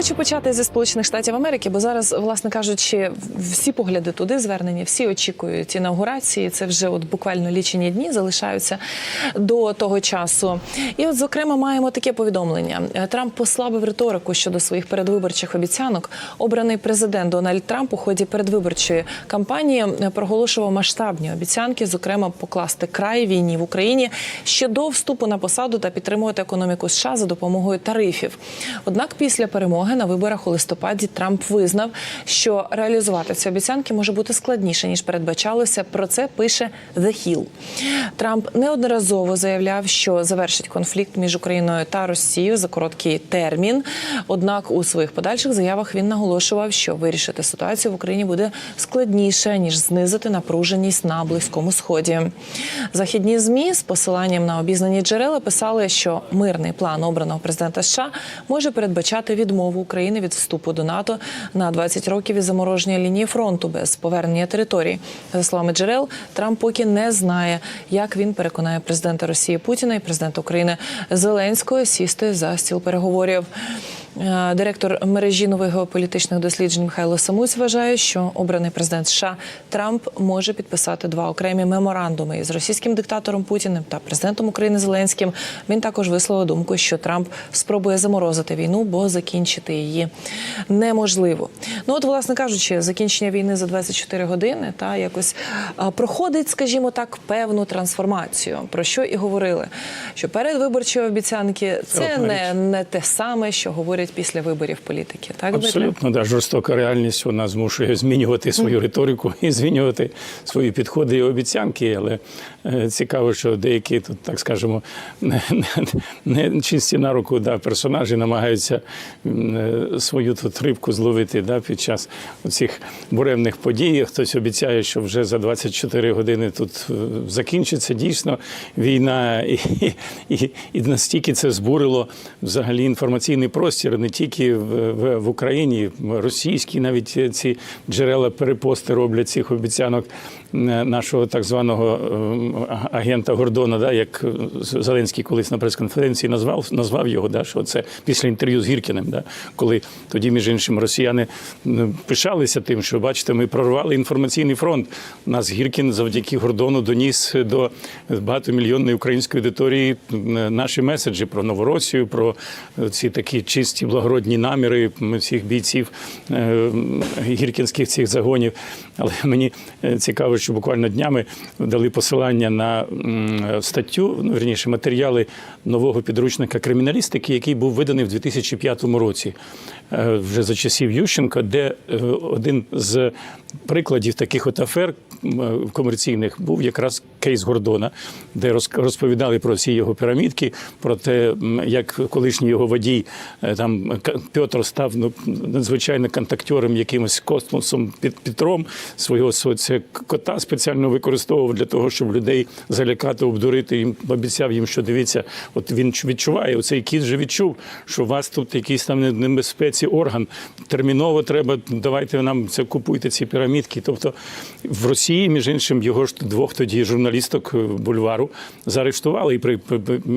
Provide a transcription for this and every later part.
хочу почати зі Сполучених Штатів Америки, бо зараз, власне кажучи, всі погляди туди звернені, всі очікують інаугурації. Це вже от буквально лічені дні залишаються до того часу. І, от, зокрема, маємо таке повідомлення: Трамп послабив риторику щодо своїх передвиборчих обіцянок. Обраний президент Дональд Трамп у ході передвиборчої кампанії проголошував масштабні обіцянки, зокрема, покласти край війні в Україні ще до вступу на посаду та підтримувати економіку США за допомогою тарифів. Однак, після перемоги на виборах у листопаді Трамп визнав, що реалізувати ці обіцянки може бути складніше ніж передбачалося. Про це пише The Hill. Трамп неодноразово заявляв, що завершить конфлікт між Україною та Росією за короткий термін. Однак у своїх подальших заявах він наголошував, що вирішити ситуацію в Україні буде складніше ніж знизити напруженість на близькому сході. Західні змі з посиланням на обізнані джерела писали, що мирний план обраного президента США може передбачати відмову України від вступу до НАТО на 20 років і замороження лінії фронту без повернення територій. За словами джерел, Трамп поки не знає, як він переконає президента Росії Путіна і президента України Зеленського сісти за стіл переговорів. Е, Директор мережі нових геополітичних досліджень Михайло Самуць вважає, що обраний президент США Трамп може підписати два окремі меморандуми із російським диктатором Путіним та президентом України Зеленським. Він також висловив думку, що Трамп спробує заморозити війну, бо закінчити її неможливо. Ну от, власне кажучи, закінчення війни за 24 години та якось проходить, скажімо так, певну трансформацію. Про що і говорили? Що передвиборчі обіцянки це не, не те саме, що говорять після виборів політики. Так? Абсолютно, да, жорстока реальність вона змушує змінювати свою риторику і змінювати свої підходи і обіцянки. Але е, цікаво, що деякі тут, так скажемо, не, не, не чисті на руку да, персонажі намагаються е, свою тут рибку зловити да, під час цих буремних подій. Хтось обіцяє, що вже за 24 години тут е, закінчиться дійсно війна, і, і, і настільки це збурило взагалі інформаційний простір, не тільки в, в, в Україні, російські навіть ці джерела перепости роблять цих обіцянок нашого так званого агента Гордона, да, як Зеленський колись на прес-конференції назвав, назвав його, да, що це після інтерв'ю з Гіркіним, да, коли тоді, між іншим, росіяни пишалися тим, що бачите, ми прорвали інформаційний фронт. Нас Гіркін завдяки Гордону доніс до багатомільйонної української аудиторії наші меседжі про Новоросію, про ці такі чисті благородні наміри всіх бійців е, гіркінських цих загонів. Але мені е, цікаво, що буквально днями дали посилання на статтю, ну верніше матеріали нового підручника криміналістики, який був виданий в 2005 році, е, вже за часів Ющенка, де один з прикладів таких от афер комерційних був якраз кейс Гордона, де розповідали про всі його пірамідки, про те, як колишній його водій е, там Петр став ну, надзвичайно контактером якимось космосом під Петром свого со- кота спеціально використовував для того, щоб людей залякати, обдурити. Їм обіцяв їм, що дивіться, от він відчуває. Оцей кіт вже відчув, що у вас тут якийсь там не- небезпеці орган. Терміново треба. Давайте нам це купуйте ці пірамідки. Тобто в Росії, між іншим, його ж двох тоді журналісток е, бульвару заарештували і при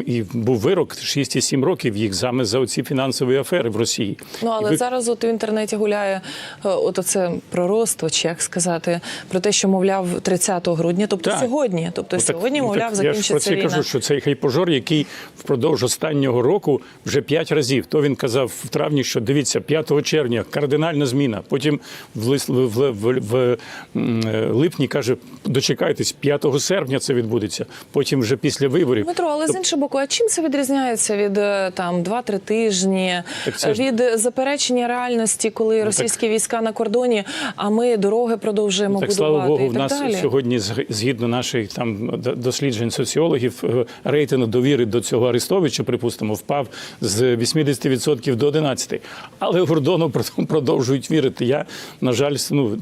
і був вирок 6,7 років їх саме за оці фінансові афери в Росії. Ну але ви- зараз от в інтернеті гуляє е, от оце пророцтво, чи як сказати, про те, що мовляв 30 грудня, тобто Так. сьогодні, тобто Ну, так- сьогодні, ну, мовляв, так Я ж про закінчиться це війна. кажу, що цей хайпожор, який впродовж останнього року вже п'ять разів. То він казав в травні, що дивіться, 5 червня кардинальна зміна. Потім в, в, в, в, в е, липні каже, дочекайтесь, 5 серпня це відбудеться. Потім вже після виборів. Дмитро, але з іншого боку, а чим це відрізняється від е, там 2-3 тижні, Так це Ну, від заперечення реальності, коли російські війська на кордоні, а ми дороги продовжуємо Так, будувати слава Богу, і в нас далі? сьогодні, згідно наших там досліджень соціологів, е, рейтинг довіри до цього Арестовича, припустимо, впав з 80% до 11%. Але Гордону продовжують вірити. Я, на жаль, ну,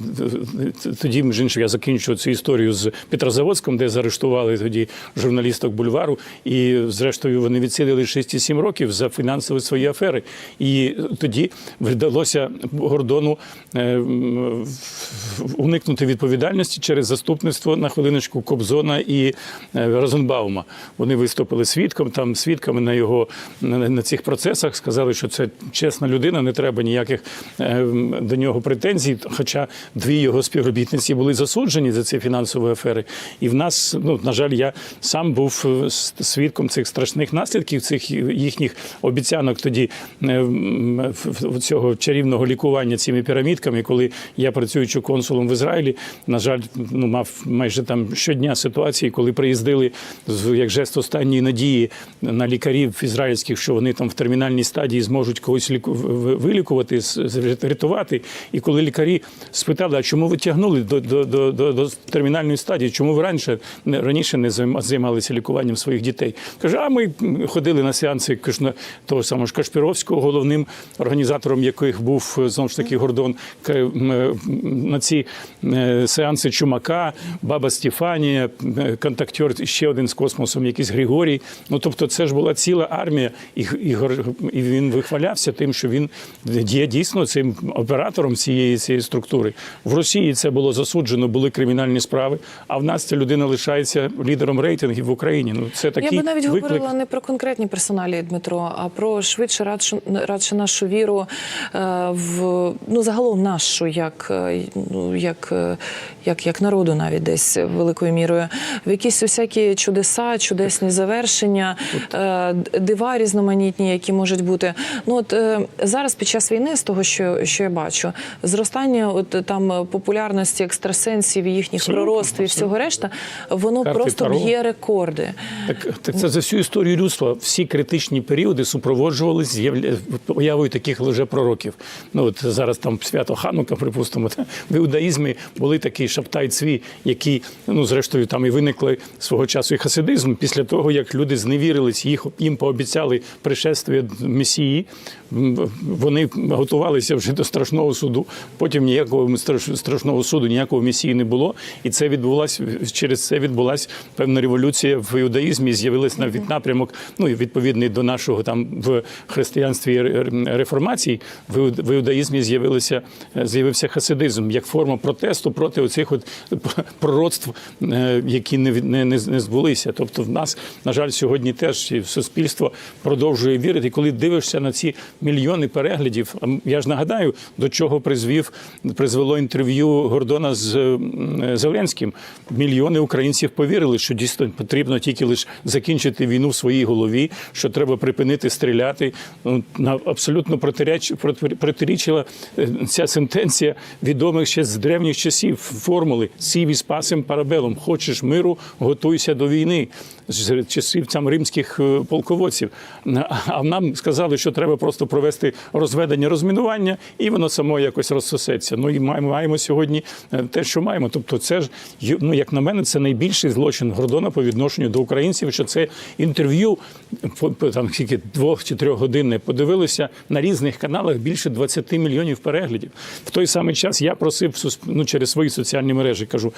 тоді, між іншим, я закінчу цю історію з Петрозаводськом, де заарештували тоді журналісток бульвару, і зрештою вони відсиділи 6-7 років за фінансові свої афери. І тоді вдалося Гордону е, уникнути відповідальності через заступництво на хвилиночку Кобзона і е, Розенбаума. Вони виступили свідком, там свідками на його на, на цих процесах сказали, що це чесна людина, не треба ніяких е, до нього претензій. Хоча дві його співробітниці були засуджені за ці фінансові афери. І в нас, ну на жаль, я сам був е, свідком цих страшних наслідків, цих їхніх обіцянок тоді е, цього чарівного лікування цими пірамідками, коли я працюючи консулом в Ізраїлі, на жаль, ну мав майже там щодня ситуації, коли приїздили як жест останньої надії на лікарів ізраїльських, що вони там в термінальній стадії зможуть когось ліку- вилікувати, рятувати. І коли лікарі спитали, а чому ви тягнули до, до, до, до, термінальної стадії? Чому ви раніше раніше не займалися лікуванням своїх дітей? Каже, а ми ходили на сеанси Кишна- того самого ж Кашпіровського, головним організатором яких був е, знову ж таки Гордон е, на ці е, сеанси Чумака, Баба Стефанія, контактер ще один з космосом, якийсь Григорій. Ну тобто, це ж була ціла армія, і, і, і він вихвалявся тим, що він є дійсно цим оператором цієї цієї структури. В Росії це було засуджено, були кримінальні справи. А в нас ця людина лишається лідером рейтингів в Україні. Ну це такий Я би навіть виклик. говорила не про конкретні персоналі, Дмитро, а про швидше радше, радше нашу віру е, в ну загалом нашу, як, е, ну, як, е, як, як народу, навіть десь великою мірою, в якісь усякі чудеса, чудесні завершення, дива різноманітні, які можуть бути. Ну от зараз під час війни, з того, що, що я бачу, зростання от там популярності екстрасенсів, їхніх пророцтв і всього решта, воно Карти просто Таро. б'є рекорди. Так, так це за всю історію людства. Всі критичні періоди супроводжувалися появою таких лжепророків. Ну от зараз там свято Ханука, припустимо, та, в іудаїзмі були такі шаптай цві, які ну зрештою там і виникли свого часу і хасидизм після того, як люди зневірились, їх їм пообіцяли пришествие месії. Вони готувалися вже до страшного суду. Потім ніякого страш- страшного суду, ніякого месії не було. І це відбулася через це відбулася певна революція в іудаїзмі. З'явилась навіть напрямок, ну і відповідний до нашого там в християнстві реформації. В іуд- в іудаїзмі з'явилися з'явився хасидизм як форма протесту проти оцих от пророцтв, е, які не не, не, не збулися. Тобто, в нас, на жаль, сьогодні теж і суспільство продовжує вірити. І коли дивишся на ці мільйони переглядів, я ж нагадаю, до чого призвів призвело інтерв'ю Гордона з Зеленським. Мільйони українців повірили, що дійсно потрібно тільки лише закінчити війну в своїй голові, що треба припинити стріляти. Ну, на абсолютно протиріч, протир- протирічила е, ця сентенція відомих ще з древніх часів формули «Сіві спасем парабелом. Хочеш миру, готуйся до війни з часів там римських е, полководців. А нам сказали, що треба просто провести розведення розмінування, і воно само якось розсосеться. Ну і маємо, маємо сьогодні е, те, що маємо. Тобто, це ж ну, як на мене, це найбільший злочин Гордона по відношенню до українців. Що це інтерв'ю там скільки двох чи трьох годинне подивилися на різних каналах більше 20 мільйонів переглядів. В той самий час я просив ну, через свої соціальні мережі. Кажу,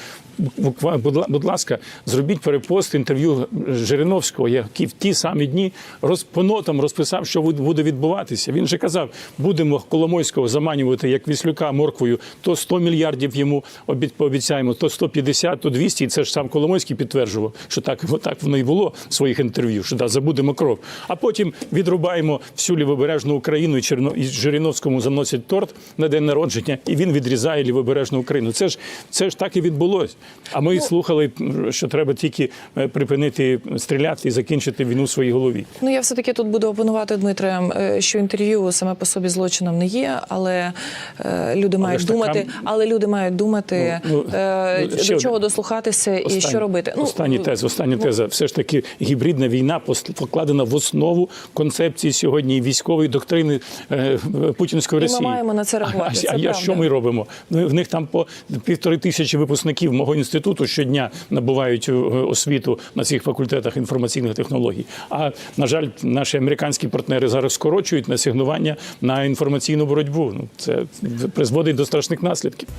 будь ласка, зробіть перепост інтерв'ю Жириновського, який в ті самі дні роз, по нотам розписав, що буде- відбуватися. Він же казав, будемо Коломойського заманювати як Віслюка морквою, то 100 мільярдів йому обі- пообіцяємо, то 150, то 200. І це ж сам Коломойський підтверджував, що так, так воно і було в своїх інтерв'ю, що да, забудемо кров. А потім відрубаємо всю лівобережну Україну і, Черно, і Жириновському заносять торт на день народження, і він відрізає лівобережну Україну. Це ж це ж так і відбулось. А ми слухали, що треба тільки е, припинити стріляти і закінчити війну в своїй голові. Ну я все таки тут буду опонувати Дмитре, е, що інтерв'ю саме по собі злочином не є, але е, люди мають ж така- думати, але люди мають думати Ну, ну, ну, до чого дослухатися і що робити. Ну Останні теза, остання теза. Все ж таки гібридна війна покладена в основу концепції сьогодні військової доктрини е, путінської ми Росії. маємо на це реагувати, А, це а я що ми робимо? Ну, в них там по півтори тисячі випускників мого інституту щодня набувають е, освіту на цих факультетах інформаційних технологій. А на жаль, наші американські партнери зараз скорочують насигнування на інформаційну боротьбу. Ну це призводить до страшних наслідків.